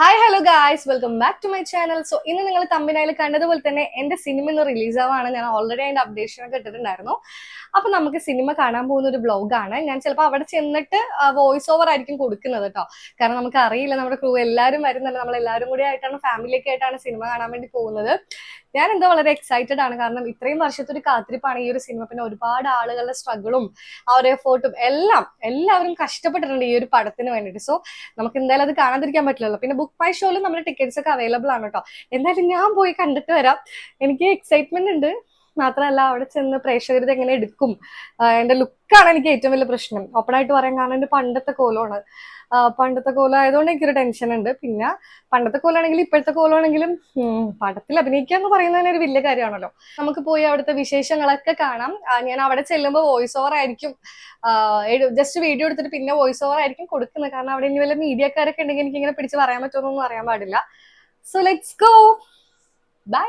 Hi hello guys welcome back to my channel so ഇന്ന് നിങ്ങൾ തമ്മിനായിൽ കണ്ടതുപോലെ തന്നെ എന്റെ സിനിമ ഇന്ന് റിലീസ് ആവാണ്. ഞാൻ ഓൾറെഡി അതിന്റെ അപ്ഡേഷൻ ഒക്കെ ഇട്ടിട്ടുണ്ടായിരുന്നു. അപ്പൊ നമുക്ക് സിനിമ കാണാൻ പോകുന്ന ഒരു ബ്ലോഗാണ് ഞാൻ ചിലപ്പോൾ അവിടെ ചെന്നിട്ട് വോയിസ് ഓവർ ആയിരിക്കും കൊടുക്കുന്നത് കേട്ടോ കാരണം നമുക്ക് അറിയില്ല നമ്മുടെ ക്രൂ എല്ലാവരും വരുന്നില്ല നമ്മൾ എല്ലാവരും കൂടി ആയിട്ടാണ് ഫാമിലിയൊക്കെ ആയിട്ടാണ് സിനിമ കാണാൻ വേണ്ടി പോകുന്നത്. ഞാൻ എന്തോ വളരെ എക്സൈറ്റഡ് ആണ്. കാരണം ഇത്രയും വർഷത്തെ ഒരു കാത്തിരിപ്പാണ് ഈ ഒരു സിനിമ പിന്നെ ഒരുപാട് ആളുകളുടെ സ്ട്രഗിളും ആ ഒരു എഫേർട്ടും എല്ലാം എല്ലാവരും കഷ്ടപ്പെട്ടിട്ടുണ്ട് ഈ ഒരു പടത്തിന് വേണ്ടിയിട്ട്. സോ നമുക്ക് എന്തായാലും അത് കാണാതിരിക്കാൻ പറ്റില്ലല്ലോ. പിന്നെ മൈ ഷോയിൽ നമ്മുടെ ടിക്കറ്റ്സ് ഒക്കെ അവൈലബിൾ ആണ് കേട്ടോ എന്തായാലും ഞാൻ പോയി കണ്ടിട്ട് വരാം. എനിക്ക് എക്സൈറ്റ്മെന്റ് ഉണ്ട്. മാത്രമല്ല അവിടെ ചെന്ന് പ്രേക്ഷകർ ഇത് എങ്ങനെ എടുക്കും? എന്റെ ലുക്കാണ് എനിക്ക് ഏറ്റവും വലിയ പ്രശ്നം. ഓപ്പൺ ആയിട്ട് പറയാൻ കാരണം എന്റെ പണ്ടത്തെ കോലമാണ് പണ്ടത്തെ കോലം ആയതുകൊണ്ട് എനിക്കൊരു ടെൻഷൻ ഉണ്ട്. പിന്നെ പണ്ടത്തെ കോലാണെങ്കിലും ഇപ്പോഴത്തെ കോലാണെങ്കിലും ഉം, പടത്തിൽ അഭിനയിക്കുക എന്ന് പറയുന്നത് തന്നെ ഒരു വലിയ കാര്യമാണല്ലോ. നമുക്ക് പോയി അവിടുത്തെ വിശേഷങ്ങളൊക്കെ കാണാം. ഞാൻ അവിടെ ചെല്ലുമ്പോൾ വോയിസ് ഓവർ ആയിരിക്കും. ജസ്റ്റ് വീഡിയോ എടുത്തിട്ട് പിന്നെ വോയിസ് ഓവർ ആയിരിക്കും കൊടുക്കുന്നത്. കാരണം അവിടെ ഇനി വല്ല മീഡിയക്കാരൊക്കെ ഉണ്ടെങ്കിൽ എനിക്ക് ഇങ്ങനെ പിടിച്ച് പറയാൻ പറ്റുമെന്നൊന്നും അറിയാൻ പാടില്ല. സോ ലെറ്റ്സ് ഗോ ബൈ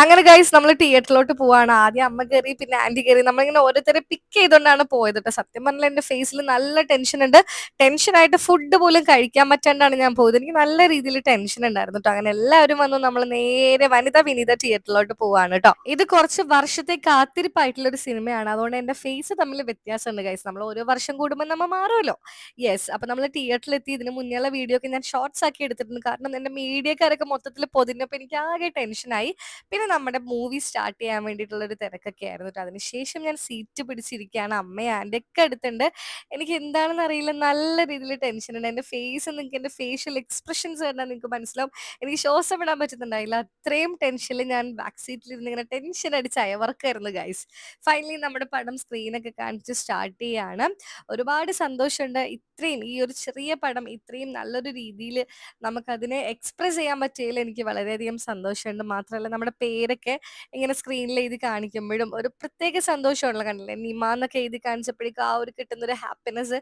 അങ്ങനെ ഗൈസ് നമ്മൾ തിയേറ്ററിലോട്ട് പോവാണ്. ആദ്യം അമ്മ കയറി പിന്നെ ആന്റി കയറി നമ്മളിങ്ങനെ ഓരോരുത്തരെ പിക്ക് ചെയ്തുകൊണ്ടാണ് പോയത് കേട്ടോ സത്യം പറഞ്ഞാൽ എന്റെ ഫേസിൽ നല്ല ടെൻഷൻ ഉണ്ട്. ടെൻഷനായിട്ട് ഫുഡ് പോലും കഴിക്കാൻ പറ്റാണ്ടാണ് ഞാൻ പോയത്. എനിക്ക് നല്ല രീതിയിൽ ടെൻഷൻ ഉണ്ടായിരുന്നു കേട്ടോ അങ്ങനെ എല്ലാവരും വന്നു നമ്മൾ നേരെ വനിത വിനീത തിയേറ്ററിലോട്ട് പോവാണ് കേട്ടോ ഇത് കുറച്ച് വർഷത്തെ കാത്തിരിപ്പായിട്ടുള്ള ഒരു സിനിമയാണ്. അതുകൊണ്ട് എന്റെ ഫേസ് തമ്മിൽ വ്യത്യാസമുണ്ട് ഗൈസ് നമ്മൾ ഓരോ വർഷം കൂടുമ്പോൾ നമ്മൾ മാറുമല്ലോ യെസ് അപ്പൊ നമ്മൾ തിയേറ്ററിൽ എത്തി ഇതിന് മുന്നേയുള്ള വീഡിയോ ഒക്കെ ഞാൻ ഷോർട്സ് ആക്കി എടുത്തിട്ടുണ്ട്. കാരണം എന്റെ മീഡിയക്കാരൊക്കെ മൊത്തത്തിൽ പൊതിഞ്ഞപ്പോൾ എനിക്ക് ആകെ ടെൻഷനായി പിന്നെ നമ്മുടെ മൂവി സ്റ്റാർട്ട് ചെയ്യാൻ വേണ്ടിയിട്ടുള്ള ഒരു തിരക്കൊക്കെ ആയിരുന്നു കേട്ടോ അതിനുശേഷം ഞാൻ സീറ്റ് പിടിച്ചിരിക്കുകയാണ് അമ്മയെ ആന്റെ ഒക്കെ അടുത്തുണ്ട്. എനിക്ക് എന്താണെന്ന് അറിയില്ല. നല്ല രീതിയിൽ ടെൻഷൻ ഉണ്ട്. എന്റെ ഫേസ് നിങ്ങൾക്ക് എന്റെ ഫേഷ്യൽ എക്സ്പ്രഷൻസ് കണ്ടാൽ നിങ്ങൾക്ക് മനസ്സിലാവും. എനിക്ക് ശ്വാസം വിടാൻ പറ്റുന്നുണ്ടായില്ല അത്രയും ടെൻഷനിൽ ഞാൻ ബാക്ക് സീറ്റിൽ ഇരുന്ന് ഇങ്ങനെ ടെൻഷൻ അടിച്ച് അയവർക്കായിരുന്നു ഗൈസ് ഫൈനലി നമ്മുടെ പടം സ്ക്രീനൊക്കെ കാണിച്ച് സ്റ്റാർട്ട് ചെയ്യാണ്. ഒരുപാട് സന്തോഷമുണ്ട്. ഇത്രയും ഈ ഒരു ചെറിയ പടം ഇത്രയും നല്ലൊരു രീതിയിൽ നമുക്കതിനെ എക്സ്പ്രസ് ചെയ്യാൻ പറ്റിയതിൽ എനിക്ക് വളരെയധികം സന്തോഷമുണ്ട്. മാത്രമല്ല നമ്മുടെ പേരൊക്കെ ഇങ്ങനെ സ്ക്രീനിൽ എഴുതി കാണിക്കുമ്പോഴും ഒരു പ്രത്യേക സന്തോഷമുള്ള കണ്ടില്ലേ? നിമ എന്നൊക്കെ എഴുതി കാണിച്ചപ്പോഴേക്കും ആ ഒരു കിട്ടുന്ന ഒരു ഹാപ്പിനെസ്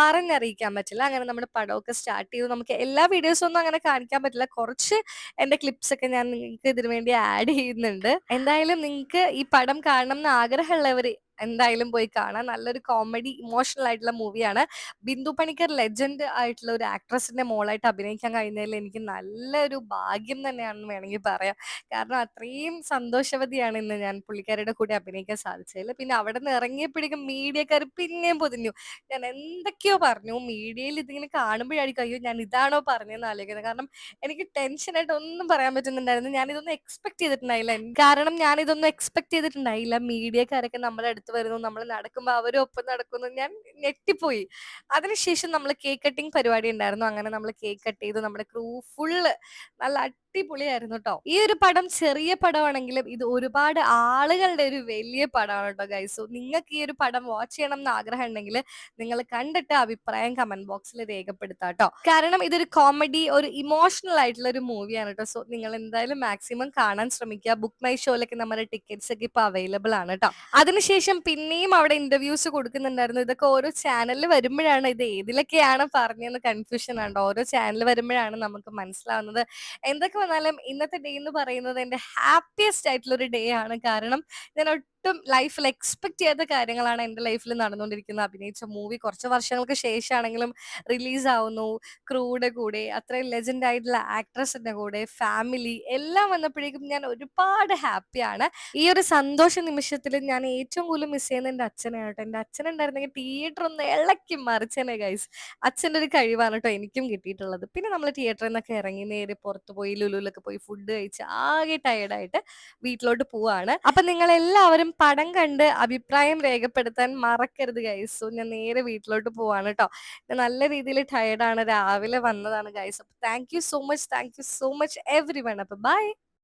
പറഞ്ഞറിയിക്കാൻ പറ്റില്ല. അങ്ങനെ നമ്മുടെ പടമൊക്കെ സ്റ്റാർട്ട് ചെയ്തു നമുക്ക് എല്ലാ വീഡിയോസും ഒന്നും അങ്ങനെ കാണിക്കാൻ പറ്റില്ല. കുറച്ച് എന്റെ ക്ലിപ്സ് ഒക്കെ ഞാൻ നിങ്ങൾക്ക് ഇതിനു വേണ്ടി ആഡ് ചെയ്യുന്നുണ്ട്. എന്തായാലും നിങ്ങൾക്ക് ഈ പടം കാണണം എന്ന് ആഗ്രഹമുള്ളവർ എന്തായാലും പോയി കാണാം. നല്ലൊരു കോമഡി ഇമോഷണൽ ആയിട്ടുള്ള മൂവിയാണ് ബിന്ദു പണിക്കർ ലെജൻഡ് ആയിട്ടുള്ള ഒരു ആക്ട്രസിന്റെ മോളായിട്ട് അഭിനയിക്കാൻ കഴിഞ്ഞതിൽ എനിക്ക് നല്ലൊരു ഭാഗ്യം തന്നെയാണെന്ന് വേണമെങ്കിൽ പറയാം. കാരണം അത്രയും സന്തോഷവതിയാണ് ഇന്ന് ഞാൻ പുള്ളിക്കാരുടെ കൂടെ അഭിനയിക്കാൻ സാധിച്ചതിൽ. പിന്നെ അവിടെ നിന്ന് ഇറങ്ങിയപ്പോഴേക്കും മീഡിയക്കാർ പിന്നെയും പൊതിഞ്ഞു. ഞാൻ എന്തൊക്കെയോ പറഞ്ഞു. മീഡിയയിൽ ഇതിങ്ങനെ കാണുമ്പോഴായിരിക്കും അയ്യോ ഞാൻ ഇതാണോ പറഞ്ഞതെന്ന് ആലോചിക്കുന്നത്? കാരണം എനിക്ക് ടെൻഷനായിട്ട് ഒന്നും പറയാൻ പറ്റുന്നുണ്ടായിരുന്നു. ഞാൻ ഇതൊന്നും എക്സ്പെക്ട് ചെയ്തിട്ടുണ്ടായില്ല. കാരണം ഞാൻ ഇതൊന്നും എക്സ്പെക്ട് ചെയ്തിട്ടുണ്ടായില്ല. മീഡിയക്കാരൊക്കെ നമ്മുടെ അടുത്ത് വരുന്നു നമ്മൾ നടക്കുമ്പോൾ അവരും ഒപ്പം നടക്കുന്നു. ഞാൻ ഞെട്ടിപ്പോയി. അതിനുശേഷം നമ്മൾ കേക്ക് കട്ടിങ് പരിപാടി ഉണ്ടായിരുന്നു. അങ്ങനെ നമ്മൾ കേക്ക് കട്ട് ചെയ്തു. നമ്മുടെ ക്രൂ ഫുള്ള് നല്ല അടിപൊളിയായിരുന്നു കേട്ടോ ഈ ഒരു പടം ചെറിയ പടമാണെങ്കിലും ഇത് ഒരുപാട് ആളുകളുടെ ഒരു വലിയ പടമാണ് കേട്ടോ ഗൈസ് നിങ്ങൾക്ക് ഈ ഒരു പടം വാച്ച് ചെയ്യണം എന്ന് ആഗ്രഹം ഉണ്ടെങ്കിൽ നിങ്ങൾ കണ്ടിട്ട് അഭിപ്രായം കമന്റ് ബോക്സിൽ രേഖപ്പെടുത്താം കേട്ടോ കാരണം ഇതൊരു കോമഡി ഒരു ഇമോഷണൽ ആയിട്ടുള്ള ഒരു മൂവിയാണ് കേട്ടോ സോ നിങ്ങൾ എന്തായാലും മാക്സിമം കാണാൻ ശ്രമിക്കുക. ബുക്ക് മൈ ഷോയിലൊക്കെ നമ്മുടെ ടിക്കറ്റ്സ് ഒക്കെ ഇപ്പൊ അവൈലബിൾ ആണ് കേട്ടോ അതിനുശേഷം പിന്നെയും അവിടെ ഇന്റർവ്യൂസ് കൊടുക്കുന്നുണ്ടായിരുന്നു. ഇതൊക്കെ ഓരോ ചാനലിൽ വരുമ്പോഴാണ് ഇത് ഏതിലൊക്കെയാണ് പറഞ്ഞതെന്ന് കൺഫ്യൂഷൻ ആണ് ഓരോ ചാനൽ വരുമ്പോഴാണ് നമുക്ക് മനസ്സിലാവുന്നത്. എന്തൊക്കെ വന്നാലും ഇന്നത്തെ ഡേ എന്ന് പറയുന്നത് എന്റെ ഹാപ്പിയസ്റ്റ് ആയിട്ടുള്ള ഒരു ഡേ ആണ്. കാരണം ഞാൻ ഒട്ടും ലൈഫിൽ എക്സ്പെക്ട് ചെയ്യാത്ത കാര്യങ്ങളാണ് എന്റെ ലൈഫിൽ നടന്നുകൊണ്ടിരിക്കുന്നത്. അഭിനയിച്ച മൂവി കുറച്ച് വർഷങ്ങൾക്ക് ശേഷമാണെങ്കിലും റിലീസ് ആവുന്നു. ക്രൂയുടെ കൂടെ അത്രയും ലെജൻഡ് ആയിട്ടുള്ള ആക്ട്രസിന്റെ കൂടെ ഫാമിലി എല്ലാം വന്നപ്പോഴേക്കും ഞാൻ ഒരുപാട് ഹാപ്പിയാണ് ഈ ഒരു സന്തോഷ നിമിഷത്തിൽ ഞാൻ ഏറ്റവും കൂടുതൽ മിസ് ചെയ്യുന്ന എന്റെ അച്ഛനെയാണ് കേട്ടോ. എന്റെ അച്ഛൻ ഉണ്ടായിരുന്നെങ്കിൽ തിയേറ്റർ ഒന്ന് ഇളക്കി മറിച്ചനെ ഗൈസ് അച്ഛന്റെ ഒരു കഴിവാണ് കേട്ടോ എനിക്കും കിട്ടിയിട്ടുള്ളത്. പിന്നെ നമ്മൾ തിയേറ്ററിൽ നിന്നൊക്കെ ഇറങ്ങി നേരെ പുറത്ത് പോയി ലുലുലൊക്കെ പോയി ഫുഡ് കഴിച്ച് ആകെ ടയർഡായിട്ട് വീട്ടിലോട്ട് പോവാണ്. അപ്പൊ നിങ്ങൾ എല്ലാവരും പടം കണ്ട് അഭിപ്രായം രേഖപ്പെടുത്താൻ മറക്കരുത് ഗൈസ് ഞാൻ നേരെ വീട്ടിലോട്ട് പോവാണ് കേട്ടോ ഞാൻ നല്ല രീതിയിൽ ടയർഡാണ് രാവിലെ വന്നതാണ് ഗൈസ് അപ്പൊ thank you so much thank you so much everyone അപ്പൊ ബൈ